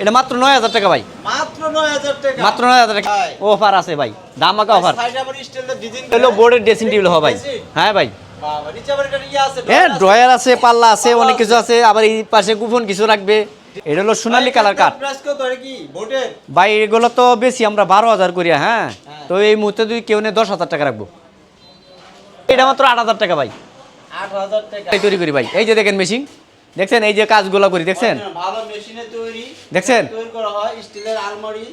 এটা মাত্র নয় হাজার টাকা ভাই। মাত্র 9000 টাকা। মাত্র নয় হাজার টাকা। অফার আছে ভাই। অফার আবার স্টিলের ডিজাইন হলো বোর্ডের ড্রেসিং টেবিল হবে ভাই। হ্যাঁ ভাই। ইয়ে হ্যাঁ ড্রয়ার আছে। পাল্লা আছে অনেক কিছু আছে। আবার এই পাশে কুপন কিছু রাখবে। এটা হলো সোনালি কালার কাঠ ভাই এগুলো তো বেশি আমরা বারো হাজার করিয়া হ্যাঁ? হ্যাঁ। তো এই মুহূর্তে যদি কেউ নেই দশ হাজার টাকা রাখব। এটা মাত্র আট হাজার টাকা ভাই। 8000 টাকা। তৈরি করি ভাই। এই যে দেখেন মেশিন দেখছেন এই যে কাজগুলো করি দেখছেন? ভালো মেশিনে তৈরি দেখছেন? তৈরি করা হয় স্টিলের আলমারি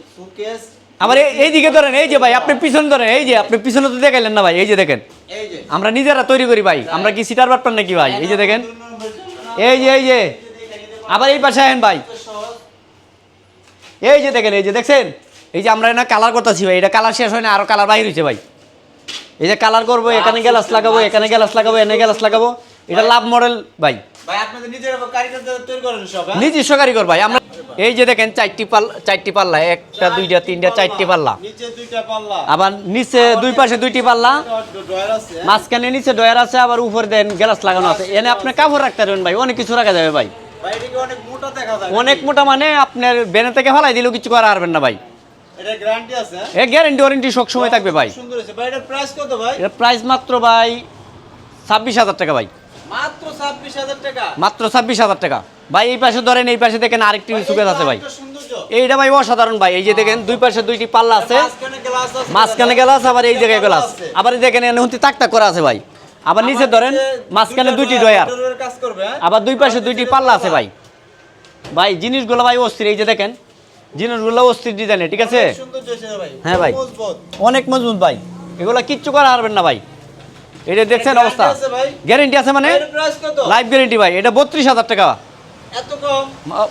আবার এই- দিকে ধরেন এই যে ভাই আপনি পিছনে ধরেন এই যে আপনি পিছনে তো দেখাইলেন না ভাই এই যে দেখেন। এই যে। আমরা নিজেরা তৈরি করি ভাই আমরা কি সিটার বাটপার নাকি ভাই? এই যে দেখেন। এই যে এই যে। আবার এই পাশে আহেন ভাই। এই যে দেখেন এই যে দেখছেন? এই যে আমরা না কালার করতেছি ভাই এটা কালার শেষ হয় না আরও কালার বাইর হয়েছে ভাই। এই যে কালার করব এখানে গ্যালাস লাগাবো এখানে গ্যালাস লাগাবো এনে গ্যালাস লাগাবো। এটা লাভ মডেল ভাই। ভাই হ্যাঁ? নিজস্ব কারিগর ভাই। আমরা এই যে দেখেন চারটি পাল চারটি পাল্লা একটা দুইটা তিনটা চারটি পাল্লা। আবার নিচে দুই পাশে দুইটি পাল্লা। হ্যাঁ? মাঝখানে নিচে ডয়ার আছে আবার উপরে দেন গ্লাস লাগানো আছে। এনে আপনি কাপড় রাখতে পারবেন ভাই। অনেক কিছু রাখা যাবে ভাই। অনেক মোটা মানে আপনার বেনে থেকে ফেলাই দিলেও কিছু করা পারবেন না ভাই। গ্যারান্টি আছে? এ গ্যারেন্টি ওয়ারেন্টি সব সময় থাকবে ভাই। প্রাইস মাত্র ভাই ছাব্বিশ হাজার টাকা ভাই। মাত্র 26000 টাকা। মাত্র ছাব্বিশ হাজার টাকা। ভাই এই পাশে ধরেন এই পাশে দেখেন আরেকটি সুকেস আছে ভাই। এইটা ভাই অসাধারণ ভাই। এই যে দেখেন দুই পাশে দুইটি পাল্লা আছে। মাঝখানে গ্লাস আবার এই জায়গায় গ্লাস আবার দেখেন এনে হুন্তি তাক তাক করা আছে ভাই। আবার নিচে ধরেন মাঝখানে দুইটি ডয়ার হ্যাঁ? আবার দুই পাশে দুইটি পাল্লা আছে ভাই। ভাই জিনিসগুলো ভাই অস্থির এই যে দেখেন জিনিসগুলো অস্থির ডিজাইনে ঠিক আছে? হ্যাঁ ভাই। অনেক মজবুত ভাই। এগুলো কিচ্ছু করা হারবেন না ভাই। এটা দেখছেন অবস্থা? গ্যারেন্টি আছে মানে? লাইফ গ্যারেন্টি ভাই এটা বত্রিশ হাজার টাকা।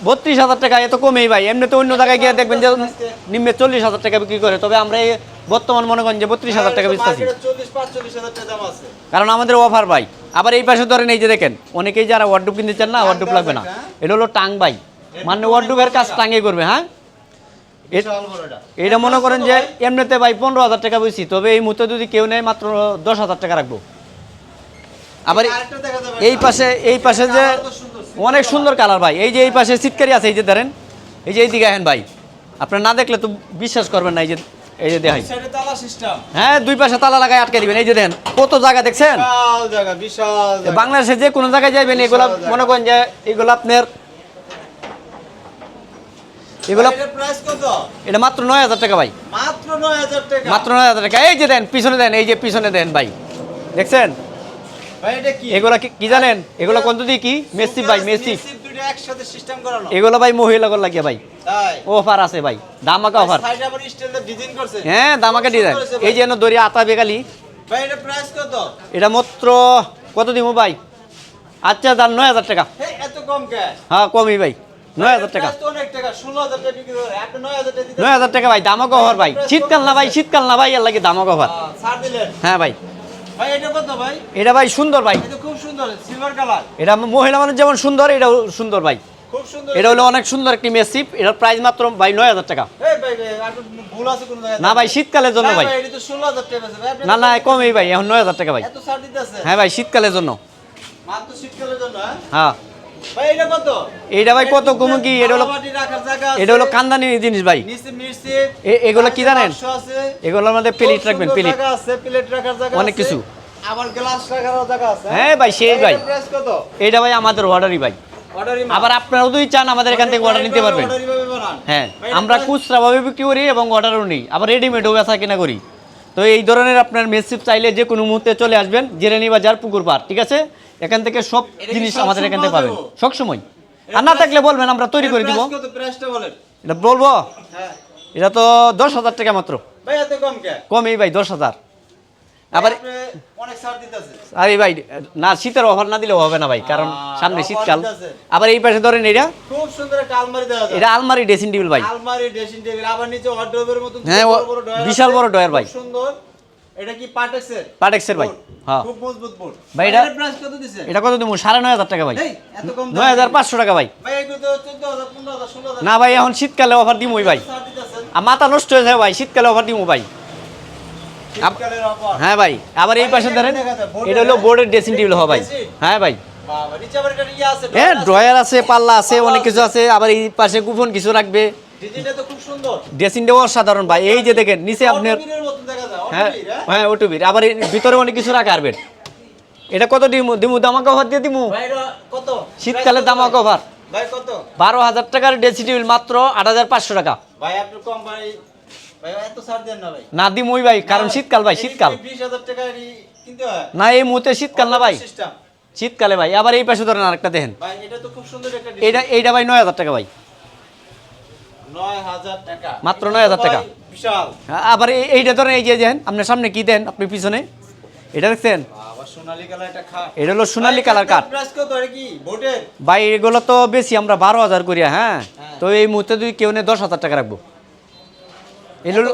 বত্রিশ হাজার টাকা এত কমেই ভাই। এমনি তো অন্য জায়গায় গিয়ে দেখবেন যে নিম্নে চল্লিশ হাজার টাকা বিক্রি করে। তবে আমরা এই বর্তমান মনে করেন যে বত্রিশ হাজার টাকা বেচতেছি। মার্কেটে 40 45 হাজার টাকা দাম আছে। কারণ আমাদের অফার ভাই। আবার এই পাশে ধরেন এই যে দেখেন অনেকেই যারা ওয়ার্ডুপ কিনতে চান না ওয়ার্ডুপ লাগবে না। এটা হলো টাং ভাই। মানে ওয়ার্ডুপের কাজ টাঙ্গে করবে হ্যাঁ? এটা মনে করেন যে এমনিতে ভাই পনেরো হাজার টাকা বেশি তবে এই মুহূর্তে যদি কেউ নেয় মাত্র দশ হাজার টাকা রাখব। আবার এই- পাশে এই পাশে যে। অনেক সুন্দর কালার ভাই। এই যে এই পাশে সিটকারি আছে এই যে ধরেন এই যে এইদিকে আহেন ভাই। আপনার না দেখলে তো বিশ্বাস করবেন না এই যে এই যে দেখাই। হ্যাঁ দুই পাশে তালা লাগাই আটকে দিবেন। এই যে দেন কত জায়গা দেখছেন। বাংলাদেশে যে কোনো জায়গায় যাবেন এগুলো মনে করেন যে এগুলো আপনার এগুলো প্রাইস কত? এটা মাত্র নয় হাজার টাকা ভাই। মাত্র 9000 টাকা। মাত্র নয় হাজার টাকা। এই যে দেন পিছনে দেন এই যে পিছনে দেন ভাই। দেখছেন? এগুলো কি- কি জানেন? এগুলো কোন দিয়ে কি? মেসি ভাই মেসি। এগুলো ভাই মহিলা লাগিয়ে ভাই। অফার আছে ভাই। দামাকা অফার হ্যাঁ দামাকা ডিজাইন এই যে দড়ি আতা বেগালি। এটা মাত্র কত দিব ভাই? আচ্ছা দাম নয় হাজার টাকা। হ্যাঁ কমই ভাই। নয় হাজার টাকা। প্রাইস তো অনেক টাকা 16000 টাকা বিক্রি করে আপনি 9000 টাকা দিতে নয় হাজার টাকা ভাই অফার ভাই। শীতকাল না ভাই শীতকাল না ভাই লাগে ছাড় দিলেন। হ্যাঁ ভাই। ভাই এটা ভাই? সুন্দর ভাই। এটা মহিলা মানুষ যেমন সুন্দর এটাও সুন্দর ভাই। এটা হলো অনেক সুন্দর একটি মেসিপ এটার প্রাইস মাত্র ভাই নয় হাজার টাকা। ভাই ভাই না ভাই শীতকালের জন্য ভাই। এটা তো 16000 টাকা আছে ভাই আপনি না না কমই ভাই এখন নয় হাজার টাকা ভাই। হ্যাঁ ভাই শীতকালের জন্য। শীতকালের জন্য হ্যাঁ? এটা এইটা ভাই কত কমু কি? এটা হলো এটা হলো কান্দানি জিনিস ভাই। এ- এগুলো কি জানেন? এগুলোর মধ্যে প্লেট রাখবেন প্লেট। অনেক কিছু। আবার গ্লাস রাখার জায়গা আছে। হ্যাঁ ভাই সেই ভাই। এইটা ভাই আমাদের অর্ডারই ভাই। আবার আপনারাও যদি চান আমাদের এখান থেকে অর্ডার নিতে পারবেন। হ্যাঁ আমরা খুচরা ভাবে বিক্রি করি এবং অর্ডারও নিই। আবার রেডিমেডও বেচা কেনা করি। তো এই ধরনের আপনার মেসিপ চাইলে যে কোনো মুহূর্তে চলে আসবেন জেরেনি বাজার পুকুর পার ঠিক আছে? এখান থেকে সব জিনিস আমাদের এখান থেকে পাবেন। সবসময় সব সময়। আর না থাকলে বলবেন আমরা তৈরি করে দিব। এটা বলব? হ্যাঁ। এটা তো দশ হাজার টাকা মাত্র। ভাই কম এই কমই ভাই দশ হাজার। আবার আরে ভাই না শীতের অফার না দিলেও হবে না ভাই কারণ সামনে শীতকাল। আবার এই পাশে ধরেন এটা। খুব সুন্দর একটা আলমারি দেওয়া এটা আলমারি ড্রেসিং টেবিল ভাই। আলমারি ড্রেসিং টেবিল আবার নিচে ওয়ার্ড্রোবের মতো হ্যাঁ, বিশাল। বড় ড্রয়ার খুব ভাই। সুন্দর। এটা কি পাটেক্সের পাটেক্সের ভাই হ্যাঁ। খুব মজবুত বোর্ড। ভাই, এটা- প্রাইস কত কত টাকা ভাই। এত কম টাকা ভাই। ভাই এগুলো 14000 15000 16000 না ভাই এখন শীতকালে অফার দিমই ভাই। মাথা নষ্ট হয়ে যায় ভাই শীতকালে অফার দিমু ভাই। হ্যাঁ ভাই আবার এই পাশে ধরেন এটা হলো? বোর্ডের ড্রেসিং টেবিল হবে ভাই। হ্যাঁ ভাই। ইয়ে হ্যাঁ ড্রয়ার আছে। পাল্লা আছে অনেক কিছু আছে আবার এই পাশে কুপন কিছু রাখবে। সুন্দর। ড্রেসিংটাও অসাধারণ ভাই। এই যে দেখেন নিচে আপনার হ্যাঁ হ্যাঁ? হ্যাঁ ওটুবির আবার ভিতরে অনেক কিছু রাখা আরবেন এটা কত দিমু? দিমু দামা কভার দিয়ে দিমু? কত? শীতকালে দামা কভার ভাই? কত? বারো হাজার টাকার ড্রেসিং টেবিল মাত্র আট হাজার পাঁচশো টাকা। ভাই আপনি কম না না দিমুই ভাই কারণ শীতকাল ভাই শীতকাল। হয়। না এই মুহূর্তে শীতকাল না ভাই। শীতকালে ভাই আবার এই পাশে ধরেন আরেকটা দেখেন। এটা এইটা এইটা ভাই নয় হাজার টাকা ভাই। মাত্র নয় হাজার টাকা। মাত্র 9,000 টাকা। ভাই, বিশাল। আবার এই- এইটা ধরেন এই যে দেখেন আপনার সামনে কি দেন আপনি পিছনে? এটা দেখছেন? এটা হলো সোনালী কালার কাঠ। ভাই এগুলো তো বেশি আমরা বারো হাজার করিয়া হ্যাঁ? হ্যাঁ। তো এই মুহূর্তে যদি কেউ নেই দশ হাজার টাকা রাখব। এগুলো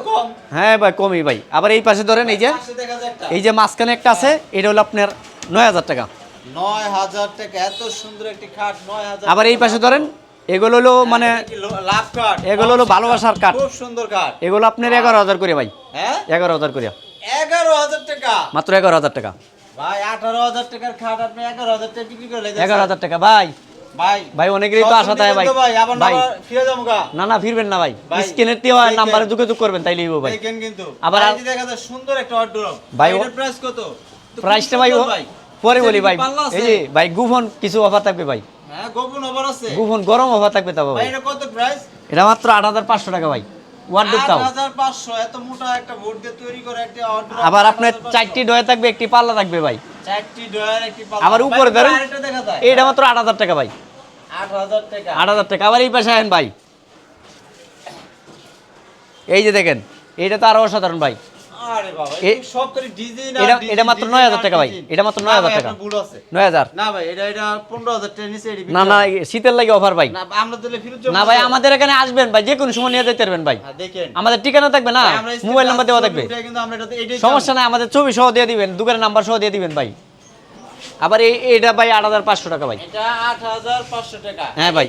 হ্যাঁ ভাই কমই ভাই। আবার এই পাশে ধরেন এই যে এই যে মাঝখানে একটা আছে এটা হলো আপনার নয় হাজার টাকা। নয় হাজার টাকা এত সুন্দর একটি খাট নয় হাজার আবার এই পাশে ধরেন এগুলো হলো মানে কি লো- লাভ কাঠ এগুলো হলো ভালোবাসার কাঠ। খুব সুন্দর কাঠ এগুলো আপনার এগারো হাজার করে ভাই। হ্যাঁ? এগারো হাজার করে। এগারো হাজার টাকা? মাত্র এগারো হাজার টাকা। ভাই আঠারো হাজার টাকার খাট আপনি এগারো হাজার টাকা বিক্রি এগারো হাজার টাকা ভাই। ভাই ভাই অনেকেরই তো আশা থাকে ভাই। ভাই আবার ফিরে যাব না না ফিরবেন না ভাই। ভাই, স্ক্যানের দিয়ে দেখেন। নাম্বারে যোগাযোগ করবেন তাইলে হইবো ভাই। কিন্তু। আবার ভাই, আর- এই যে দেখা যায় সুন্দর একটা অর্ডার ভাই, ও- প্রাইস কত? প্রাইসটা ভাই পরে বলি ভাই। এই যে ভাই গুফন কিছু অফার থাকবে ভাই। হ্যাঁ অফার আছে। গুফন গরম অফার থাকবে তা ভাই এটা কত প্রাইস এটা মাত্র আট হাজার পাঁচশো টাকা ভাই। ওয়ার্ডরোব তাও 8500 এত মোটা একটা বোর্ড দিয়ে তৈরি করা একটা অর্ডার আবার আপনার চারটি ডয়া থাকবে একটি পাল্লা থাকবে ভাই। চারটি ডয়ার একটি পাল্লা। আবার উপরে ধরেন। এটা মাত্র আট হাজার টাকা ভাই। 8000 টাকা। আট হাজার টাকা। আবার এই পাশে আহেন ভাই। এই যে দেখেন এইটা তো আরও অসাধারণ ভাই। আরে বাবা সব করে ডিজাইন এটা- এটা মাত্র 9000 টাকা ভাই। এটা মাত্র 9000 টাকা। ভুল আছে। না ভাই এটা এটা 15000 টাকা নিচে এটি না না শীতের লাগে অফার ভাই। না আমরা দিলে ফিরত না ভাই আমাদের এখানে আসবেন ভাই যে কোনো সময় নিয়ে যেতে পারবেন ভাই। হ্যাঁ, দেখেন। আমাদের ঠিকানা থাকবে না? মোবাইল নাম্বার দেওয়া থাকবে। কিন্তু আমরা এটাতে সমস্যা নাই আমাদের ছবি সহ দিয়ে দিবেন দোকানের নাম্বার সহ দিয়ে দিবেন ভাই। আবার এই এইটা ভাই আট হাজার পাঁচশো টাকা ভাই। এটা 8500 টাকা। হ্যাঁ ভাই।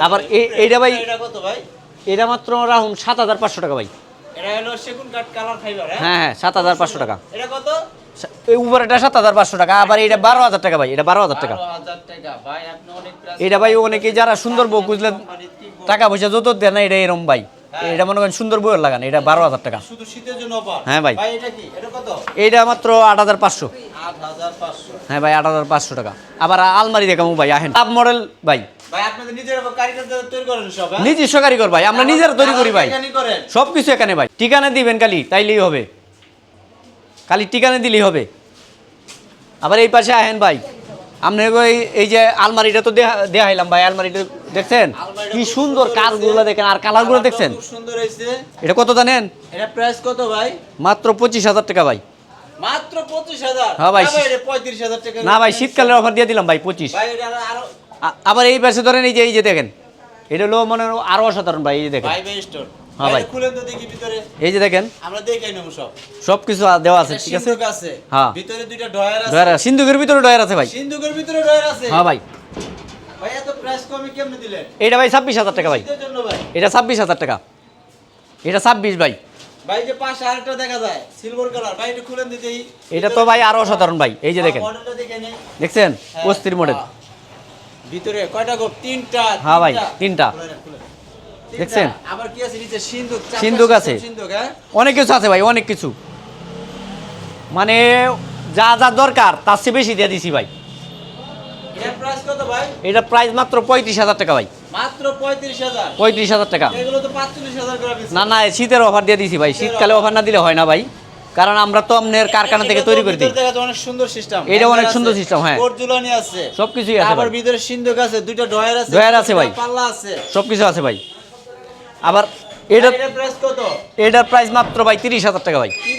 আবার এই- এইটা ভাই? এটা মাত্র রাহুল সাত হাজার পাঁচশো টাকা ভাই। এটা হলো সেগুন কাঠ কালার ফাইবার হ্যাঁ? হ্যাঁ সাত হাজার পাঁচশো টাকা। এটা কত? এই উপরেটা সাত হাজার পাঁচশো টাকা আবার এটা বারো হাজার টাকা ভাই এটা বারো হাজার টাকা। 12000 টাকা ভাই আপনি অনেক প্রাইস এটা ভাই অনেকে যারা সুন্দর বউ বলব? টাকা পয়সা যত দেয় না এটা এরম ভাই। হ্যাঁ। এটা মনে করেন সুন্দর বইয়ের লাগান এটা বারো হাজার টাকা। শুধু শীতের জন্য অফার হ্যাঁ ভাই। ভাই এটা কি? এটা কত? এইটা মাত্র আট হাজার পাঁচশো। 8500 হ্যাঁ ভাই আট হাজার পাঁচশো টাকা। আবার আলমারি দেখাবো ভাই আহেন। টপ মডেল ভাই। ভাই আপনাদের নিজের কারিগর তৈরি করেন সব হ্যাঁ? নিজস্ব কারিগর ভাই আমরা নিজেরা তৈরি করি ভাই। সব কিছু এখানে ভাই ঠিকানা দিবেন খালি তাইলেই হবে। খালি ঠিকানা দিলেই হবে। আবার এই পাশে আহেন ভাই আপনি এই- যে আলমারিটা তো হইলাম ভাই আলমারিটা দেখছেন? কি সুন্দর কাজগুলো দেখেন আর কালারগুলো দেখছেন? সুন্দর হয়েছে। এটা কত জানেন? এটা প্রাইস কত ভাই? মাত্র পঁচিশ হাজার টাকা ভাই। মাত্র 25000 হ্যাঁ ভাই, না এটা 35000 টাকা না ভাই শীতকালের অফার দিয়ে দিলাম ভাই পঁচিশ। ভাই আবার এই পাশে ধরেন এই যে এই যে দেখেন। এটা হলো মনে হয় আরও অসাধারণ ভাই এই যে দেখেন। ভাই হ্যাঁ এই যে দেখেন। আমরা দেখে নেব সব। সব দেওয়া আছে ঠিক আছে? হ্যাঁ। ভিতরে দুইটা ডয়ার আছে। ডয়ার সিন্ধুকের ভিতরে ডয়ার আছে ভাই। সিন্ধুকের ভিতরে ডয়ার আছে। হ্যাঁ ভাই। ভাই এত প্রাইস কমে কেমনে দিলেন? এটা ভাই ছাব্বিশ হাজার টাকা ভাই। এটা ছাব্বিশ হাজার টাকা। এটা ছাব্বিশ ভাই। ভাই যে পাশে আরেকটা দেখা যায় সিলভার কালার ভাই এটা খুলেন দিতেই এটা তো ভাই আরও অসাধারণ ভাই। এই যে দেখেন। মডেলটা দেখে দেখছেন? হ্যাঁ, অস্থির মডেল হ্যাঁ। ভিতরে কয়টা গোপ তিনটা হ্যাঁ ভাই, তিনটা। দেখছেন? আবার কি আছে নিচে? সিন্ধুক সিন্ধুক আছে। সিন্ধুক হ্যাঁ? অনেক কিছু আছে ভাই অনেক কিছু। মানে যা যা দরকার তার চেয়ে বেশি দিয়ে দিছি ভাই। এটা প্রাইস মাত্র পঁয়ত্রিশ হাজার টাকা ভাই। মাত্র পঁয়ত্রিশ হাজার? পঁয়ত্রিশ হাজার টাকা। না না শীতের অফার দিয়ে দিছি ভাই। শীতকালে অফার না দিলে হয় না ভাই। কারণ আমরা তো আপনার কারখানা থেকে তৈরি করে দিই অনেক সুন্দর সিস্টেম এটা অনেক সুন্দর সিস্টেম হ্যাঁ। সবকিছু আছে সব আছে আবার। ভিতরে সিন্ধুক আছে দুইটা ডয়ার আছে ডয়ার আছে ভাই। পাল্লা আছে সবকিছু আছে ভাই আবার এটা এটার প্রাইস কত এটার প্রাইস মাত্র ভাই তিরিশ হাজার টাকা ভাই 30